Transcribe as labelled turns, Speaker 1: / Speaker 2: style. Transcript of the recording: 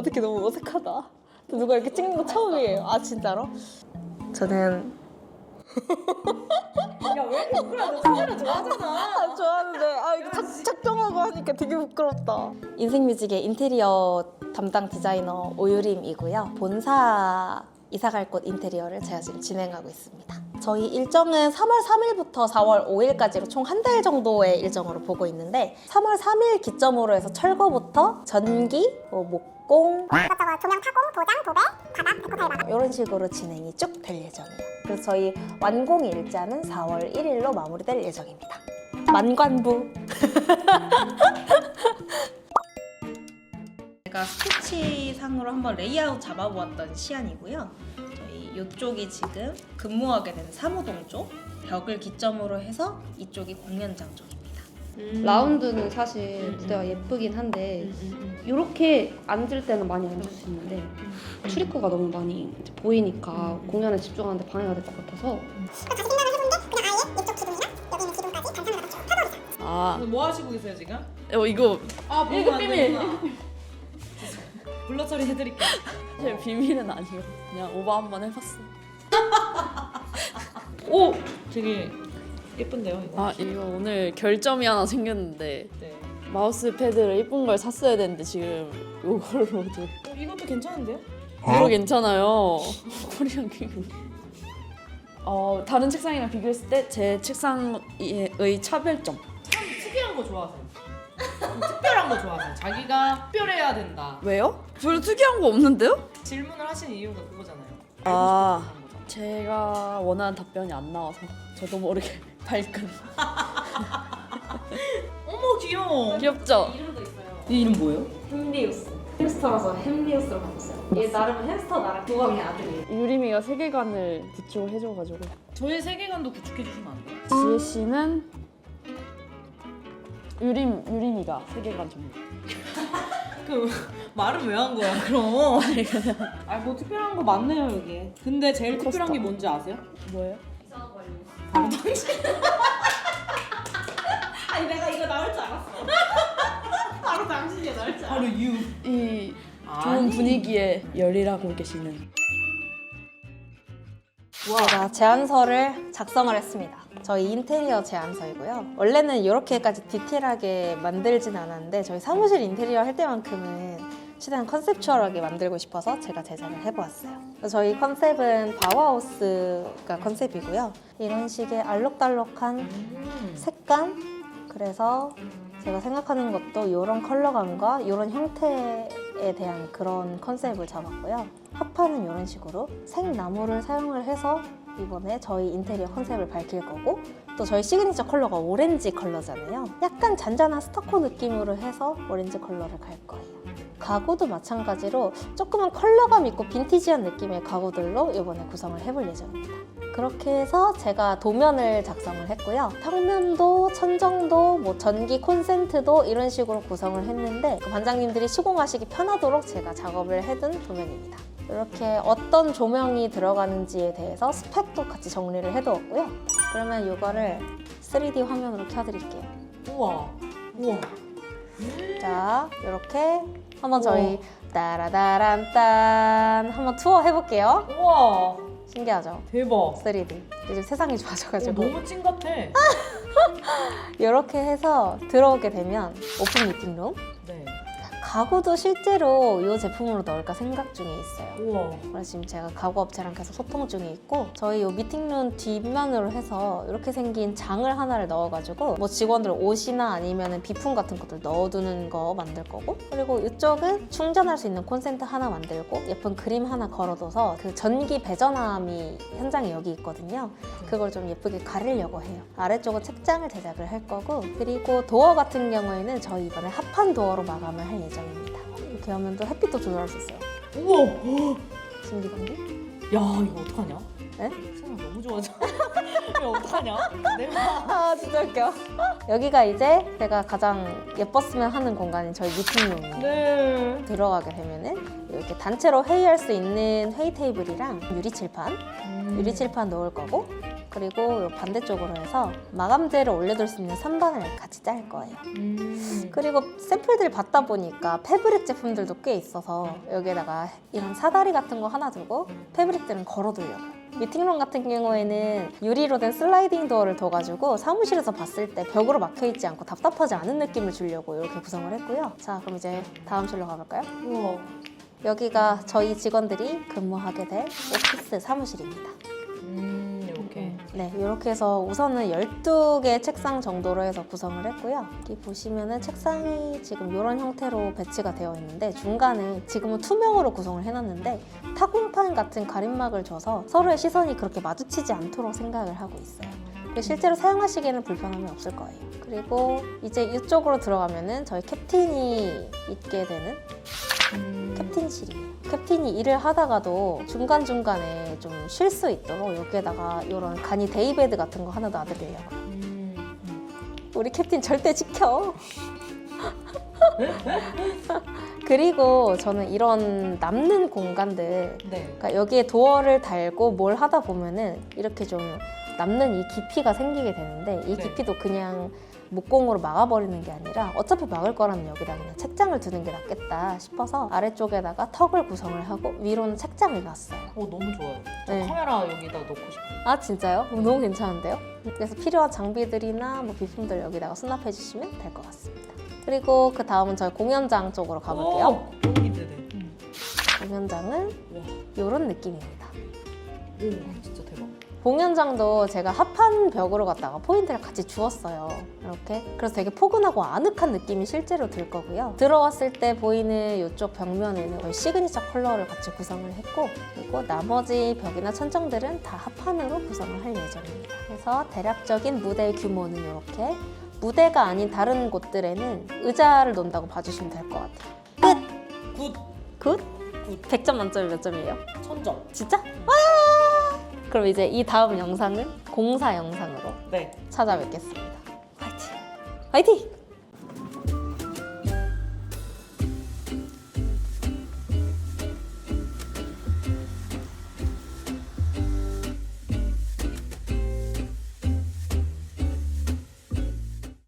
Speaker 1: 어떻게 너무 어색하다. 누가 이렇게 찍는 거 처음이에요. 아 진짜로? 저는
Speaker 2: 야왜 부끄러워? 너 카메라 좋아하잖아.
Speaker 1: 아, 좋아하는데 아 이거 착, 착정하고 하니까 되게 부끄럽다. 인생 뮤직의 인테리어 담당 디자이너 오유림이고요. 본사 이사갈 곳 인테리어를 제가 지금 진행하고 있습니다. 저희 일정은 3월 3일부터 4월 5일까지로 총 한 달 정도의 일정으로 보고 있는데 3월 3일 기점으로 해서 철거부터 전기, 뭐 목공
Speaker 3: 이것저것 조명 타공, 도장, 도배, 바닥, 데코타일 바닥
Speaker 1: 이런 식으로 진행이 쭉 될 예정이에요. 그래서 저희 완공 일자는 4월 1일로 마무리될 예정입니다. 만관부. 제가 스케치상으로 한번 레이아웃 잡아보았던 시안이고요. 저희 이쪽이 지금 근무하게 되는 사무동 쪽 벽을 기점으로 해서 이쪽이 공연장 쪽입니다.
Speaker 4: 라운드는 사실
Speaker 2: 음,
Speaker 4: 무대가
Speaker 2: 음.
Speaker 4: 예쁘긴 한데 이렇게 앉을 때는 많이 앉을 수 있는데 출입구가 너무 많이 이제 보이니까 공연에 집중하는데 방해가 될 것 같아서
Speaker 3: 펴버리자
Speaker 5: 아,
Speaker 2: 뭐 하시고 계세요 지금?
Speaker 5: 어, 이거
Speaker 2: 아
Speaker 4: 일급 비밀.
Speaker 2: 불러 처리해드릴게요.
Speaker 5: 제 비밀은 아니고 그냥 오버 한번 해봤어.
Speaker 2: 오 되게 예쁜데요 이거.
Speaker 5: 아, 이거 오늘 결점이 하나 생겼는데
Speaker 2: 네.
Speaker 5: 마우스 패드를 예쁜 걸 샀어야 되는데 지금 이걸로도
Speaker 2: 어, 이것도 괜찮은데요?
Speaker 5: 이거 괜찮아요. 코리안 기구. 어, 다른 책상이랑 비교했을 때 제 책상의 차별점.
Speaker 2: 참 특이한 거 좋아하세요. 좀 특별한 거 좋아하세요. 자기가 특별해야 된다.
Speaker 5: 왜요? 별로 특이한 거 없는데요?
Speaker 2: 질문을 하신 이유가 그거잖아요.
Speaker 5: 아.
Speaker 2: 알고 싶어서 그런 거죠.
Speaker 5: 제가 원하는 답변이 안 나와서 저도 모르게 발끈.
Speaker 2: 어머 귀여워.
Speaker 5: 귀엽죠?
Speaker 1: 이름도 있어요.
Speaker 2: 이 이름 뭐예요?
Speaker 1: 햄리우스. 햄스터라서 햄리우스로 바꿨어요. 얘 나름 햄스터 나랑 도왕의 아들이에요.
Speaker 5: 유림이가 세계관을 구축을 해줘가지고
Speaker 2: 저의 세계관도 구축해 주시면 안 돼요?
Speaker 5: 지혜 씨는 유림 유림이가 세계관 전문.
Speaker 2: 그 말은 왜 한 거야 그럼? 아니 뭐 특별한 거 많네요 여기. 근데 제일 특별한 게 뭔지 아세요?
Speaker 5: 뭐예요?
Speaker 2: 바로 당신. 아니 내가 이거 나올 줄 알았어. 바로 당신이 나올 줄 알았어. 바로 유.
Speaker 5: 이 좋은
Speaker 2: 아니.
Speaker 5: 분위기에 열일하고 계시는
Speaker 1: 제가 제안서를 작성을 했습니다. 저희 인테리어 제안서이고요. 원래는 이렇게까지 디테일하게 만들진 않았는데 저희 사무실 인테리어 할 때만큼은 최대한 컨셉추얼하게 만들고 싶어서 제가 제작을 해보았어요. 저희 컨셉은 바우하우스가 컨셉이고요. 이런 식의 알록달록한 색감 그래서 제가 생각하는 것도 이런 컬러감과 이런 형태에 대한 그런 컨셉을 잡았고요. 합판은 이런 식으로 생나무를 사용을 해서 이번에 저희 인테리어 컨셉을 밝힐 거고 또 저희 시그니처 컬러가 오렌지 컬러잖아요. 약간 잔잔한 스타코 느낌으로 해서 오렌지 컬러를 갈 거예요. 가구도 마찬가지로 조금은 컬러감 있고 빈티지한 느낌의 가구들로 이번에 구성을 해볼 예정입니다. 그렇게 해서 제가 도면을 작성을 했고요. 평면도, 천정도, 뭐 전기 콘센트도 이런 식으로 구성을 했는데 그 반장님들이 시공하시기 편하도록 제가 작업을 해둔 도면입니다. 이렇게 어떤 조명이 들어가는지에 대해서 스펙도 같이 정리를 해두었고요. 그러면 이거를 3D 화면으로 켜드릴게요.
Speaker 2: 우와. 우와.
Speaker 1: 자, 이렇게 한번 저희 따라다란딴 한번 투어 해볼게요.
Speaker 2: 우와.
Speaker 1: 신기하죠?
Speaker 2: 대박.
Speaker 1: 3D. 요즘 세상이
Speaker 2: 어,
Speaker 1: 좋아져가지고
Speaker 2: 너무 찐 같아.
Speaker 1: 이렇게 해서 들어오게 되면 오픈 미팅룸
Speaker 2: 네.
Speaker 1: 가구도 실제로 이 제품으로 넣을까 생각 중에 있어요.
Speaker 2: 우와.
Speaker 1: 그래서 지금 제가 가구 업체랑 계속 소통 중에 있고 저희 이 미팅룸 뒷면으로 해서 이렇게 생긴 장을 하나를 넣어가지고 뭐 직원들 옷이나 아니면 비품 같은 것들 넣어두는 거 만들 거고 그리고 이쪽은 충전할 수 있는 콘센트 하나 만들고 예쁜 그림 하나 걸어둬서 그 전기 배전함이 현장에 여기 있거든요. 그걸 좀 예쁘게 가리려고 해요. 아래쪽은 책장을 제작을 할 거고 그리고 도어 같은 경우에는 저희 이번에 합판 도어로 마감을 할 예정 입니다 이렇게 하면 또 햇빛도 조절할 수 있어요
Speaker 2: 우와.
Speaker 1: 신기한데?
Speaker 2: 야 이거 어떡하냐?
Speaker 1: 네?
Speaker 2: 생각 너무 좋아져. 이거 어떡하냐? 내가
Speaker 1: 아 진짜 웃겨 여기가 이제 제가 가장 예뻤으면 하는 공간인 저희 미팅룸이에요
Speaker 2: 네.
Speaker 1: 들어가게 되면은 이렇게 단체로 회의할 수 있는 회의 테이블이랑 유리 칠판
Speaker 2: 음.
Speaker 1: 유리 칠판 넣을 거고 그리고 요 반대쪽으로 해서 마감재를 올려둘 수 있는 선반을 같이 짤 거예요.
Speaker 2: 음.
Speaker 1: 그리고 샘플들 받다 보니까 패브릭 제품들도 꽤 있어서 여기에다가 이런 사다리 같은 거 하나 두고 패브릭들은 걸어두려고. 미팅룸 같은 경우에는 유리로 된 슬라이딩 도어를 둬가지고 사무실에서 봤을 때 벽으로 막혀있지 않고 답답하지 않은 느낌을 주려고 이렇게 구성을 했고요. 자, 그럼 이제 다음 실로 가볼까요?
Speaker 2: 우와.
Speaker 1: 여기가 저희 직원들이 근무하게 될 오피스 사무실입니다. 네, 이렇게 해서 우선은 12개 책상 정도로 해서 구성을 했고요. 여기 보시면은 책상이 지금 이런 형태로 배치가 되어 있는데 중간에 지금은 투명으로 구성을 해놨는데 타공판 같은 가림막을 줘서 서로의 시선이 그렇게 마주치지 않도록 생각을 하고 있어요. 실제로 사용하시기에는 불편함이 없을 거예요. 그리고 이제 이쪽으로 들어가면은 저희 캡틴이 있게 되는
Speaker 2: 음.
Speaker 1: 캡틴실이에요. 캡틴이 일을 하다가도 중간중간에 좀 쉴 수 있도록 여기에다가 이런 간이 데이베드 같은 거 하나 놔드리려고.
Speaker 2: 음.
Speaker 1: 우리 캡틴 절대 지켜. 그리고 저는 이런 남는 공간들,
Speaker 2: 네.
Speaker 1: 그러니까 여기에 도어를 달고 뭘 하다 보면은 이렇게 좀 남는 이 깊이가 생기게 되는데 이
Speaker 2: 네.
Speaker 1: 깊이도 그냥 목공으로 막아버리는 게 아니라 어차피 막을 거라면 여기다 그냥 책장을 두는 게 낫겠다 싶어서 아래쪽에다가 턱을 구성을 하고 위로는 책장을 놨어요.
Speaker 2: 어, 너무 좋아요. 저
Speaker 1: 네.
Speaker 2: 카메라 여기다 놓고 싶어요.
Speaker 1: 아 진짜요? 어, 너무 괜찮은데요? 그래서 필요한 장비들이나 뭐 비품들 여기다가 수납해 주시면 될 것 같습니다. 그리고 그 다음은 저희 공연장 쪽으로 가볼게요.
Speaker 2: 오, 너무 기대돼.
Speaker 1: 공연장은
Speaker 2: 와.
Speaker 1: 이런 느낌입니다.
Speaker 2: 오, 진짜.
Speaker 1: 공연장도 제가 합판 벽으로 갖다가 포인트를 같이 주었어요. 이렇게. 그래서 되게 포근하고 아늑한 느낌이 실제로 들 거고요. 들어왔을 때 보이는 이쪽 벽면에는 거의 시그니처 컬러를 같이 구성을 했고, 그리고 나머지 벽이나 천정들은 다 합판으로 구성을 할 예정입니다. 그래서 대략적인 무대 규모는 이렇게. 무대가 아닌 다른 곳들에는 의자를 놓는다고 봐주시면 될 것 같아요.
Speaker 2: 굿.
Speaker 1: 굿? 100점 만점에 몇 점이에요?
Speaker 2: 천점.
Speaker 1: 진짜? 와! 그럼 이제 이 다음 영상은 공사 영상으로
Speaker 2: 네.
Speaker 1: 찾아뵙겠습니다. 화이팅! 화이팅!